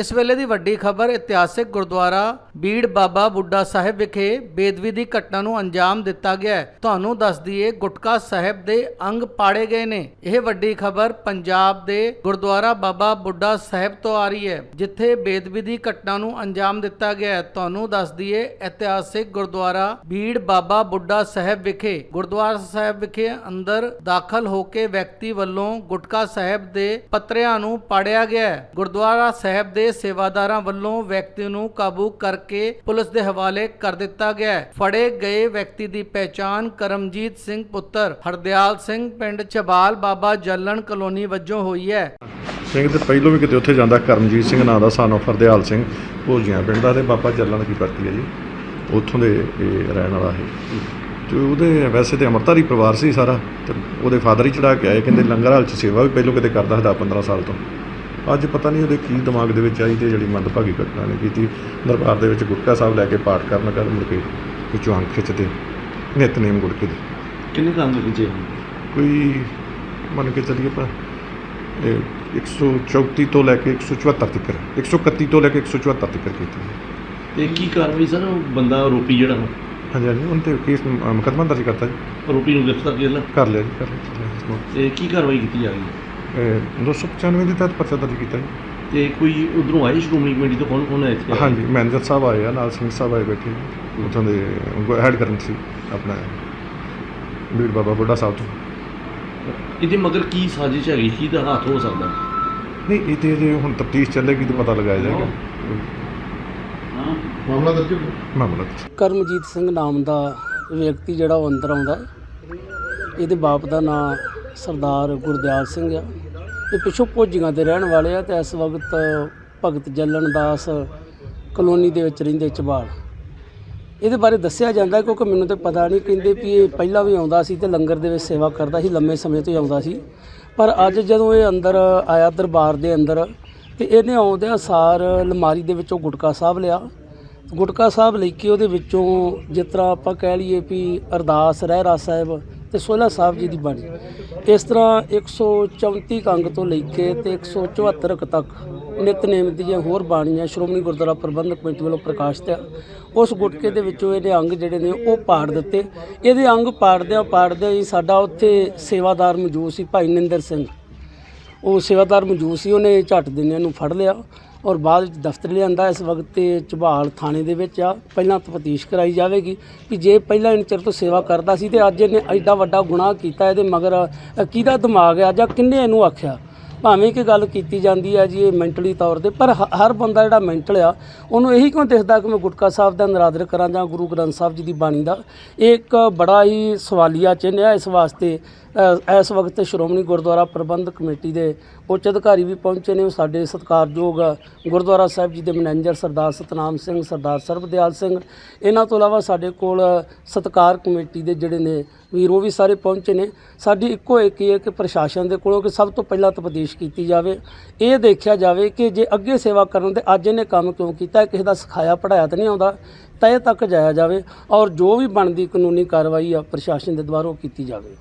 ਇਸ ਵੇਲੇ ਦੀ ਵੱਡੀ ਖਬਰ, ਇਤਿਹਾਸਿਕ ਗੁਰਦੁਆਰਾ ਬੀੜ ਬਾਬਾ ਬੁੱਢਾ ਸਾਹਿਬ ਵਿਖੇ ਬੇਦਵੀ ਦੀ ਘਟਨਾ ਨੂੰ ਅੰਜਾਮ ਦਿੱਤਾ ਗਿਆ ਹੈ। ਤੁਹਾਨੂੰ ਦੱਸ ਦਈਏ, ਗੁਟਕਾ ਸਾਹਿਬ ਦੇ ਅੰਗ ਪਾੜੇ ਗਏ ਨੇ। ਇਹ ਵੱਡੀ ਖਬਰ ਪੰਜਾਬ ਦੇ ਗੁਰਦੁਆਰਾ ਬਾਬਾ ਬੁੱਢਾ ਸਾਹਿਬ ਤੋਂ ਆ ਰਹੀ ਹੈ, ਜਿੱਥੇ ਬੇਦਵੀ ਦੀ ਘਟਨਾ ਨੂੰ ਅੰਜਾਮ ਦਿੱਤਾ ਗਿਆ ਹੈ। ਤੁਹਾਨੂੰ ਦੱਸ ਦਈਏ, ਇਤਿਹਾਸਿਕ ਗੁਰਦੁਆਰਾ ਬੀੜ ਬਾਬਾ ਬੁੱਢਾ ਸਾਹਿਬ ਵਿਖੇ, ਗੁਰਦੁਆਰਾ ਸਾਹਿਬ ਵਿਖੇ ਅੰਦਰ ਦਾਖਲ ਹੋ ਕੇ ਵਿਅਕਤੀ ਵੱਲੋਂ ਗੁਟਕਾ ਸਾਹਿਬ ਦੇ ਪੱਤਰਿਆਂ ਨੂੰ ਪਾੜਿਆ ਗਿਆ ਗੁਰਦੁਆਰਾ ਸਾਹਿਬ ਦੇ ਸੇਵਾਦਾਰਾਂ ਵੱਲੋਂ ਵਿਅਕਤੀ ਨੂੰ ਕਾਬੂ ਕਰਕੇ ਪੁਲਿਸ ਦੇ ਹਵਾਲੇ ਕਰ ਦਿੱਤਾ ਗਿਆ ਹੈ। ਫੜੇ ਗਏ ਵਿਅਕਤੀ ਦੀ ਪਹਿਚਾਣ ਕਰਮਜੀਤ ਸਿੰਘ ਪੁੱਤਰ ਹਰਦਿਆਲ ਸਿੰਘ ਪਿੰਡ ਛਬਾਲ ਬਾਬਾ ਜੱਲਣ ਕਲੋਨੀ ਵਜੋਂ ਹੋਈ ਹੈ। ਸਿੰਘ ਤੇ ਪਹਿਲੋਂ ਵੀ ਕਿਤੇ ਉੱਥੇ ਜਾਂਦਾ ਕਰਮਜੀਤ ਸਿੰਘ, ਨਾਂ ਦਾ ਸਾਨੂੰ ਫਰਦਿਆਲ ਸਿੰਘ, ਭੋਜੀਆਂ ਪਿੰਡ ਦਾ ਤੇ ਬਾਬਾ ਚੱਲਣ ਦੀ ਪਰਤੀ ਹੈ ਜੀ। ਉੱਥੋਂ ਦੇ ਇਹ ਰਹਿਣ ਵਾਲਾ ਹੈ ਤੇ ਉਹਦੇ ਵੈਸੇ ਤੇ ਅਮਰਤਾਰੀ ਪਰਿਵਾਰ ਸੀ ਸਾਰਾ ਤੇ ਉਹਦੇ ਫਾਦਰ ਹੀ ਚੜਾ ਕੇ ਆਏ, ਕਹਿੰਦੇ ਲੰਗਰ ਹਾਲ ਚ ਸੇਵਾ ਵੀ ਪਹਿਲੋਂ ਕਿਤੇ ਕਰਦਾ ਸੀ 15 ਸਾਲ ਤੋਂ। ਅੱਜ ਪਤਾ ਨਹੀਂ ਉਹਦੇ ਕੀ ਦਿਮਾਗ ਦੇ ਵਿੱਚ ਆਈ ਤੇ ਜਿਹੜੀ ਮੰਦਭਾਗੀ ਘਟਨਾ ਨੇ ਕੀਤੀ। ਦਰਬਾਰ ਦੇ ਵਿੱਚ ਗੁਟਕਾ ਸਾਹਿਬ ਲੈ ਕੇ ਪਾਠ ਕਰਨ ਕਰ ਮੁੜ ਕੇ ਵਿੱਚੋਂ ਅੰਖ ਖਿੱਚਦੇ ਨਿਤਨੇਮ ਗੁਟਕੇ ਦੇ। ਕਿੰਨੇ ਕੰਮ ਦੇ ਵਿੱਚ ਕੋਈ ਮੰਨ ਕੇ ਚੱਲੀਏ ਇਹ 134 ਤੋਂ ਲੈ ਕੇ 174 ਤੱਕ 131 ਤੋਂ ਲੈ ਕੇ 174 ਤੱਕ ਕੀਤੀ ਤੇ ਕੀ ਕਾਰਵਾਈ ਸਰ? ਉਹ ਬੰਦਾ ਆਰੋਪੀ ਜਿਹੜਾ ਹਾਂਜੀ ਹਾਂਜੀ ਉਹਨਾਂ ਤੇ ਕੇਸ ਮੁਕੱਦਮਾ ਦਰਜ ਕਰਤਾ ਜੀ। ਆਰੋਪੀ ਨੂੰ ਗ੍ਰਿਫਤਾਰ ਕਰ ਲਿਆ? ਕਰ ਲਿਆ ਜੀ ਕਰ ਲਿਆ। ਤੇ ਕੀ ਕਾਰਵਾਈ ਕੀਤੀ ਜਾ ਰਹੀ ਹੈ? 295 ਦੇ ਤਹਿਤ ਪਰਚਾ ਦਰਜ ਕੀਤਾ ਜੀ। ਤੇ ਕੋਈ ਉਧਰੋਂ ਆਏ ਸ਼੍ਰੋਮਣੀ ਕਮੇਟੀ ਤੋਂ? ਕੌਣ ਕੌਣ ਆਇਆ ਇੱਥੇ? ਹਾਂਜੀ ਮੈਨੇਜਰ ਸਾਹਿਬ ਆਏ ਆ ਨਾਲ ਸਿੰਘ ਸਾਹਿਬ ਆਏ ਬੈਠੇ ਉੱਥੋਂ ਦੇ ਹੈਡ ਕਰਨ ਸੀ ਆਪਣਾ ਬੀੜ ਬਾਬਾ ਬੁੱਢਾ ਸਾਹਿਬ ਤੋਂ। ਇਹਦੇ ਮਗਰ ਕੀ ਸਾਜ਼ਿਸ਼ ਹੈਗੀ? ਕੀ ਦਾ ਹੱਥ ਹੋ ਸਕਦਾ? ਨਹੀਂ ਇਹ ਤੇ ਜੇ ਹੁਣ ਤਫਤੀਸ਼ ਚੱਲੇਗੀ ਤਾਂ ਪਤਾ ਲਗਾਇਆ ਜਾਏਗਾ। ਮਾਮਲਾ ਦਰਜ ਮਾਮਲਾ ਦਰਜ ਕਰਮਜੀਤ ਸਿੰਘ ਨਾਮ ਦਾ ਵਿਅਕਤੀ ਜਿਹੜਾ ਉਹ ਅੰਦਰ ਆਉਂਦਾ ਹੈ। ਇਹਦੇ ਬਾਪ ਦਾ ਨਾਮ ਸਰਦਾਰ ਗੁਰਦਿਆਲ ਸਿੰਘ ਆ। ਇਹ ਪਿਛੋਂ ਭੋਜੀਆਂ ਦੇ ਰਹਿਣ ਵਾਲੇ ਆ ਤੇ ਇਸ ਵਕਤ ਭਗਤ ਜੱਲਣ ਦਾਸ ਕਲੋਨੀ ਦੇ ਵਿੱਚ ਰਹਿੰਦੇ ਚਬਾਲ। ਇਹਦੇ ਬਾਰੇ ਦੱਸਿਆ ਜਾਂਦਾ ਕਿਉਂਕਿ ਮੈਨੂੰ ਤਾਂ ਪਤਾ ਨਹੀਂ, ਕਹਿੰਦੇ ਵੀ ਇਹ ਪਹਿਲਾਂ ਵੀ ਆਉਂਦਾ ਸੀ ਤੇ ਲੰਗਰ ਦੇ ਵਿੱਚ ਸੇਵਾ ਕਰਦਾ ਸੀ, ਲੰਮੇ ਸਮੇਂ ਤੋਂ ਹੀ ਆਉਂਦਾ ਸੀ। ਪਰ ਅੱਜ ਜਦੋਂ ਇਹ ਅੰਦਰ ਆਇਆ ਦਰਬਾਰ ਦੇ ਅੰਦਰ ਤੇ ਇਹਨੇ ਆਉਂਦਿਆਂ ਸਾਰ ਅਲਮਾਰੀ ਦੇ ਵਿੱਚੋਂ ਗੁਟਕਾ ਸਾਹਿਬ ਲਿਆ। ਗੁਟਕਾ ਸਾਹਿਬ ਲੈ ਕੇ ਉਹਦੇ ਵਿੱਚੋਂ ਜਿਸ ਤਰ੍ਹਾਂ ਆਪਾਂ ਕਹਿ ਲਈਏ ਵੀ ਅਰਦਾਸ, ਰਹਿਰਾ ਸਾਹਿਬ ਤੇ ਸੋਹਲਾ ਸਾਹਿਬ ਜੀ ਦੀ ਬਾਣੀ। ਇਸ ਤਰ੍ਹਾਂ 134 ਅੰਗ ਤੋਂ ਲੈ ਕੇ ਤੇ 174 ਕੁ ਤੱਕ ਨਿਤਨੇਮ ਦੀਆਂ ਹੋਰ ਬਾਣੀਆਂ ਸ਼੍ਰੋਮਣੀ ਗੁਰਦੁਆਰਾ ਪ੍ਰਬੰਧਕ ਕਮੇਟੀ ਵੱਲੋਂ ਪ੍ਰਕਾਸ਼ਿਤ ਆ। ਉਸ ਗੁਟਕੇ ਦੇ ਵਿੱਚੋਂ ਇਹਦੇ ਅੰਗ ਜਿਹੜੇ ਨੇ ਉਹ ਪਾੜ ਦਿੱਤੇ। ਇਹਦੇ ਅੰਗ ਪਾੜਦਿਆਂ ਪਾੜਦਿਆਂ ਹੀ ਸਾਡਾ ਉੱਥੇ ਸੇਵਾਦਾਰ ਮੌਜੂਦ ਸੀ ਭਾਈ ਨਿੰਦਰ ਸਿੰਘ। ਉਹ ਸੇਵਾਦਾਰ ਮੌਜੂਦ ਸੀ, ਉਹਨੇ ਝੱਟ ਦਿਨੇ ਨੂੰ ਫੜ ਲਿਆ ਔਰ ਬਾਅਦ ਵਿੱਚ ਦਫ਼ਤਰ ਲਿਆਂਦਾ। ਇਸ ਵਕਤ ਤੇ ਝਬਾਲ ਥਾਣੇ ਦੇ ਵਿੱਚ ਆ। ਪਹਿਲਾਂ ਤਫਤੀਸ਼ ਕਰਾਈ ਜਾਵੇਗੀ ਕਿ ਜੇ ਪਹਿਲਾਂ ਇਹਨੇ ਚਿਰ ਤੋਂ ਸੇਵਾ ਕਰਦਾ ਸੀ ਤੇ ਅੱਜ ਇਹਨੇ ਐਡਾ ਵੱਡਾ ਗੁਨਾਹ ਕੀਤਾ ਇਹਦੇ ਮਗਰ ਕਿਹਦਾ ਦਿਮਾਗ ਆ ਜਾਂ ਕਿੰਨੇ ਇਹਨੂੰ ਆਖਿਆ? ਭਾਵੇਂ ਕਿ ਗੱਲ ਕੀਤੀ ਜਾਂਦੀ ਹੈ ਜੀ ਇਹ ਮੈਂਟਲੀ ਤੌਰ ਤੇ, ਪਰ ਹਰ ਬੰਦਾ ਜਿਹੜਾ ਮੈਂਟਲ ਆ, ਉਹਨੂੰ ਇਹੀ ਕਿਉਂ ਦਿਖਦਾ ਕਿ ਮੈਂ ਗੁਟਕਾ ਸਾਹਿਬ ਦਾ ਨਰਾਦਰ ਕਰਾਂ ਜਾਂ ਗੁਰੂ ਗ੍ਰੰਥ ਸਾਹਿਬ ਜੀ ਦੀ ਬਾਣੀ ਦਾ? ਇਹ ਇੱਕ ਬੜਾ ਹੀ ਸਵਾਲੀਆ ਚਿੰਨ੍ਹ ਹੈ ਇਸ ਵਾਸਤੇ ਇਸ ਵਕਤ ਸ਼੍ਰੋਮਣੀ ਗੁਰਦੁਆਰਾ ਪ੍ਰਬੰਧਕ ਕਮੇਟੀ ਦੇ ਉੱਚ ਅਧਿਕਾਰੀ ਵੀ ਪਹੁੰਚੇ ਨੇ। ਉਹ ਸਾਡੇ ਸਤਿਕਾਰਯੋਗ ਗੁਰਦੁਆਰਾ ਸਾਹਿਬ ਜੀ ਦੇ ਮੈਨੇਜਰ ਸਰਦਾਰ ਸਤਨਾਮ ਸਿੰਘ, ਸਰਦਾਰ ਸਰਬਦਿਆਲ ਸਿੰਘ। ਇਹਨਾਂ ਤੋਂ ਇਲਾਵਾ ਸਾਡੇ ਕੋਲ ਸਤਕਾਰ ਕਮੇਟੀ ਦੇ ਜਿਹੜੇ ਨੇ ਵੀਰ, ਉਹ ਵੀ ਸਾਰੇ ਪਹੁੰਚੇ ਨੇ। ਸਾਡੀ ਇੱਕੋ ਇੱਕ ਹੀ ਹੈ ਕਿ ਪ੍ਰਸ਼ਾਸਨ ਦੇ ਕੋਲੋਂ ਕਿ ਸਭ ਤੋਂ ਪਹਿਲਾਂ ਤਫਤੀਸ਼ ਕੀਤੀ ਜਾਵੇ। ਇਹ ਦੇਖਿਆ ਜਾਵੇ ਕਿ ਜੇ ਅੱਗੇ ਸੇਵਾ ਕਰਨ ਤੇ ਅੱਜ ਇਹਨੇ ਕੰਮ ਕਿਉਂ ਕੀਤਾ ਕਿਸੇ ਦਾ ਸਿਖਾਇਆ ਪੜਾਇਆ ਤਾਂ ਨਹੀਂ ਆਉਂਦਾ ਤੈ ਤੱਕ ਜਾਇਆ ਜਾਵੇ ਔਰ ਜੋ ਵੀ ਬਣਦੀ ਕਾਨੂੰਨੀ ਕਾਰਵਾਈ ਆ ਪ੍ਰਸ਼ਾਸਨ ਦੇ ਦੁਆਰਾ ਉਹ ਕੀਤੀ ਜਾਵੇ।